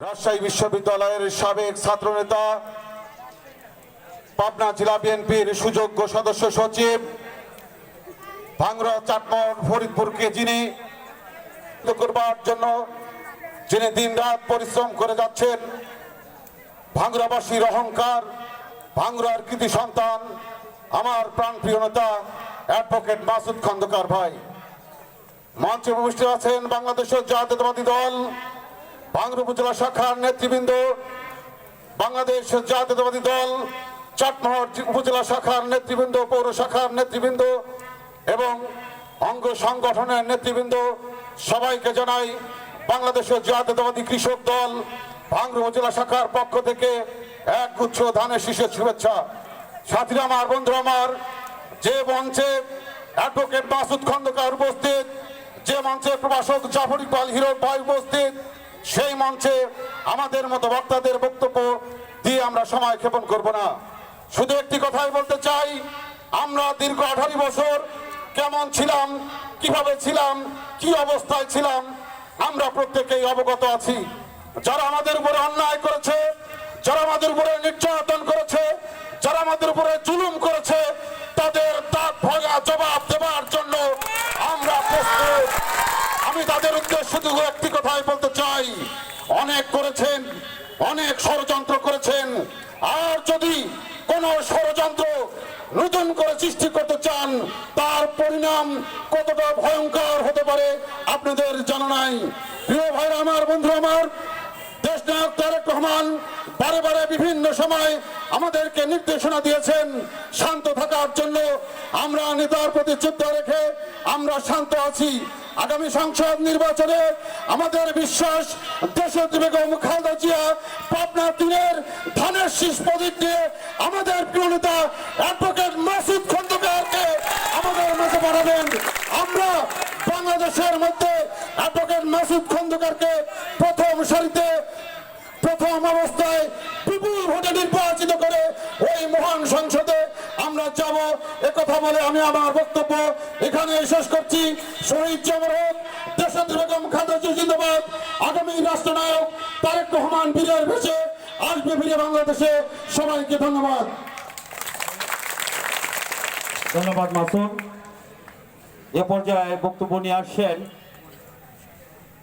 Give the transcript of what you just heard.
রাজশাহী বিশ্ববিদ্যালয়ের সাবেক ছাত্রনেতা, পাবনা জেলা বিএনপির সুযোগ্য সদস্য সচিব, ভাঙ্গরা, চাটমোহর ফরিদপুরকে যিনি করবার জন্য যিনি দিন রাত পরিশ্রম করে যাচ্ছেন ভাঙ্গুরাবাসীর অহংকার ভাঙ্গুরার কৃতি সন্তান, আমার প্রাণপ্রিয় নেতা, অ্যাডভোকেট মাসুদ খন্দকার ভাই। মঞ্চে উপস্থিত আছেন বাংলাদেশের জাতীয়তাবাদী দল ভাঙ্গুর উপজেলা শাখার নেতৃবৃন্দ, বাংলাদেশ জাতীয়তাবাদী দল, চাটমোহর উপজেলা শাখার নেতৃবৃন্দ, পৌর শাখার নেতৃবৃন্দ এবং অঙ্গ সংগঠনের নেতৃবৃন্দ, সবাইকে জানাই বাংলাদেশের জাতীয়তাবাদী কৃষক দল, ভাঙ্গুর উপজেলা শাখার পক্ষ থেকে এক গুচ্ছ ধানের শীষের শুভেচ্ছা। সাথীরা আমার বন্ধু আমার, যে মঞ্চে অ্যাডভোকেট মাসুদ খন্দকার উপস্থিত, যে মঞ্চে প্রভাষক জাফর ইকবাল হিরো ভাই উপস্থিত সেই মঞ্চে আমাদের মতো বক্তাদের বক্তব্য দিয়ে আমরা সময় ক্ষেপণ করব না। শুধু একটি কথাই বলতে চাই, আমরা দীর্ঘ আঠারো বছর কেমন ছিলাম, কীভাবে ছিলাম, কি অবস্থায় ছিলাম, আমরা প্রত্যেকেই অবগত আছি। যারা আমাদের উপরে অন্যায় করেছে, যারা আমাদের উপরে নির্যাতন করেছে, যারা আমাদের উপরে জুলুম করেছে তাদের উদ্দেশ্যে শুধু একটি কথাই বলতে চাই। অনেক করেছেন, অনেক ষড়যন্ত্র করেছেন। আর যদি কোন ষড়যন্ত্র নতুন করে সৃষ্টি করতে চান, তার পরিণাম কতটা ভয়ঙ্কর হতে পারে আপনাদের জানা নাই। প্রিয় ভাইরা আমার বন্ধু আমার দেশ নায়ক তারেক রহমান বারে বারে বিভিন্ন সময় আমাদেরকে নির্দেশনা দিয়েছেন শান্ত থাকার জন্য। আমরা নেতার প্রতি যুদ্ধ রেখে আমরা শান্ত আছি। আগামী সংসদ নির্বাচনে আমাদের বিশ্বাস দেশত্রী বেগম খালেদা জিয়া, পাবনা তিনের ধানের শীষ প্রদীপ দিয়ে আমাদের প্রিয় নেতা অ্যাডভোকেট মাসুদ খন্দকারকে আমাদের মাঝে পাঠাবেন। আমরা বাংলাদেশের মধ্যে অ্যাডভোকেট মাসুদ খন্দকারকে প্রথম সারিতে, প্রথম অবস্থায় বিপুল ভোটে নির্বাচিত করে ওই মহান সংসদে যাব। কথা বলে আমি আমার বক্তব্য এখানে শেষ করছি। শহীদ জমর হোক দেশেন্দ্র বেগম খালেদা জিন্দাবাদ। আগামী রাষ্ট্রনায়ক তারেক রহমান বীরের ভেসে আসবে ফিরে বাংলাদেশে। সবাইকে ধন্যবাদ। ধন্যবাদ মাসুদ। এ পর্যায়ে বক্তব্য নিয়ে আসছেন